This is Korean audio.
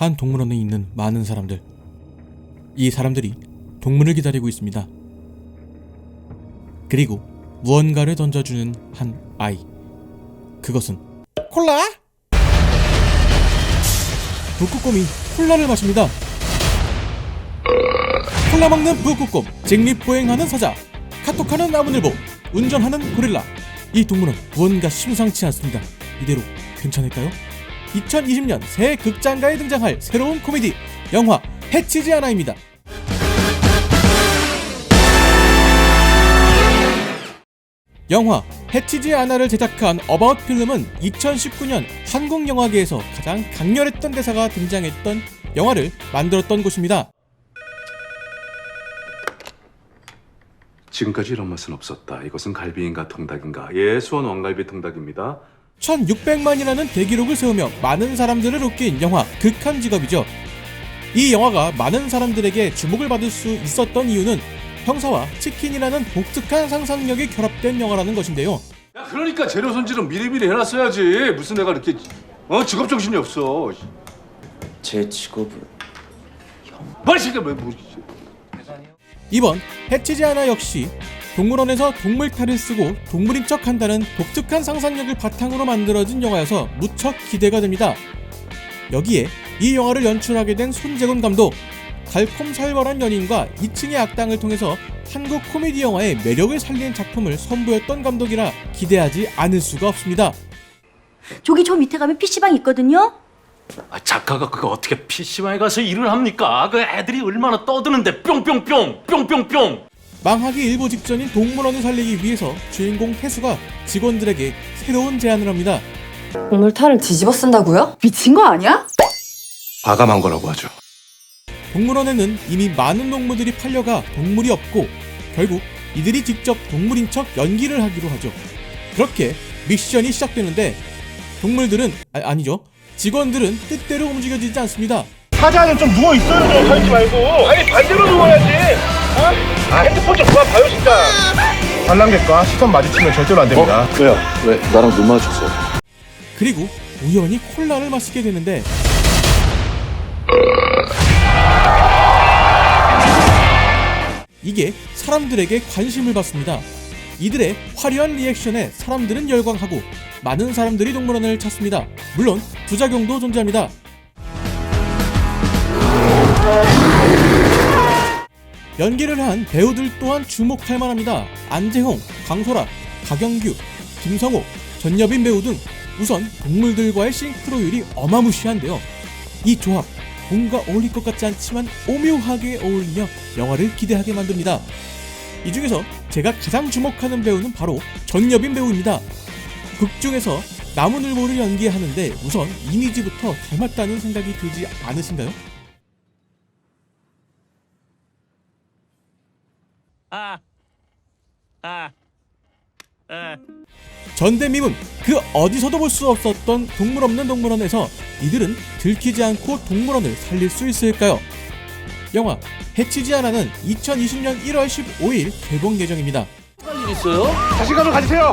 한 동물원에 있는 많은 사람들. 이 사람들이 동물을 기다리고 있습니다. 그리고 무언가를 던져주는 한 아이. 그것은 콜라? 북극곰이 콜라를 마십니다. 콜라 먹는 북극곰, 직립보행하는 사자, 카톡하는 나무늘보, 운전하는 고릴라. 이 동물은 무언가 심상치 않습니다. 이대로 괜찮을까요? 2020년 새 극장가에 등장할 새로운 코미디 영화 해치지 않아입니다. 영화 해치지 않아를 제작한 어바웃 필름은 2019년 한국 영화계에서 가장 강렬했던 대사가 등장했던 영화를 만들었던 곳입니다. 지금까지 이런 맛은 없었다. 이것은 갈비인가 통닭인가? 예, 수원 왕갈비 통닭입니다. 1600만이라는 대기록을 세우며 많은 사람들을 웃긴 영화 극한 직업이죠. 이 영화가 많은 사람들에게 주목을 받을 수 있었던 이유는 형사와 치킨이라는 독특한 상상력이 결합된 영화라는 것인데요. 야, 그러니까 재료 손질은 미리미리 해놨어야지. 무슨 내가 이렇게 어 직업 정신이 없어. 제 직업은 뭘 시켜 뭐 뭐. 이번 해치지 않아 역시 동물원에서 동물 탈을 쓰고 동물인 척 한다는 독특한 상상력을 바탕으로 만들어진 영화여서 무척 기대가 됩니다. 여기에 이 영화를 연출하게 된 손재곤 감독 달콤살벌한 연인과 2층의 악당을 통해서 한국 코미디 영화의 매력을 살린 작품을 선보였던 감독이라 기대하지 않을 수가 없습니다. 저기 저 밑에 가면 PC방 있거든요. 아, 작가가 그거 어떻게 PC방에 가서 일을 합니까? 그 애들이 얼마나 떠드는데 뿅뿅뿅 뿅뿅뿅 망하기 일보 직전인 동물원을 살리기 위해서 주인공 태수가 직원들에게 새로운 제안을 합니다. 오늘 탈을 뒤집어 쓴다고요? 미친 거 아니야? 과감한 거라고 하죠. 동물원에는 이미 많은 동물들이 팔려가 동물이 없고 결국 이들이 직접 동물인 척 연기를 하기로 하죠. 그렇게 미션이 시작되는데 동물들은 아, 아니죠. 직원들은 뜻대로 움직여지지 않습니다. 사장님 좀 누워 있어요 좀 서있지 말고 아니 반대로 누워야지 어? 아 핸드폰 좀 그만 봐요 진짜 관람객과 시선 마주치면 절대로 안 됩니다 그야 왜 나랑 눈 마주쳤어? 그리고 우연히 콜라를 마시게 되는데 이게 사람들에게 관심을 받습니다. 이들의 화려한 리액션에 사람들은 열광하고 많은 사람들이 동물원을 찾습니다. 물론 부작용도 존재합니다. 연기를 한 배우들 또한 주목할 만합니다. 안재홍, 강소라, 박영규, 김성호, 전여빈 배우 등 우선 동물들과의 싱크로율이 어마무시한데요. 이 조합 뭔가 어울릴 것 같지 않지만 오묘하게 어울리며 영화를 기대하게 만듭니다. 이 중에서 제가 가장 주목하는 배우는 바로 전여빈 배우입니다. 극 중에서 나무늘보를 연기하는데 우선 이미지부터 닮았다는 생각이 들지 않으신가요? 전대미문 그 어디서도 볼 수 없었던 동물 없는 동물원에서 이들은 들키지 않고 동물원을 살릴 수 있을까요? 영화 해치지 않아는 2020년 1월 15일 개봉 예정입니다. 일 있어요? 자신감을 가지세요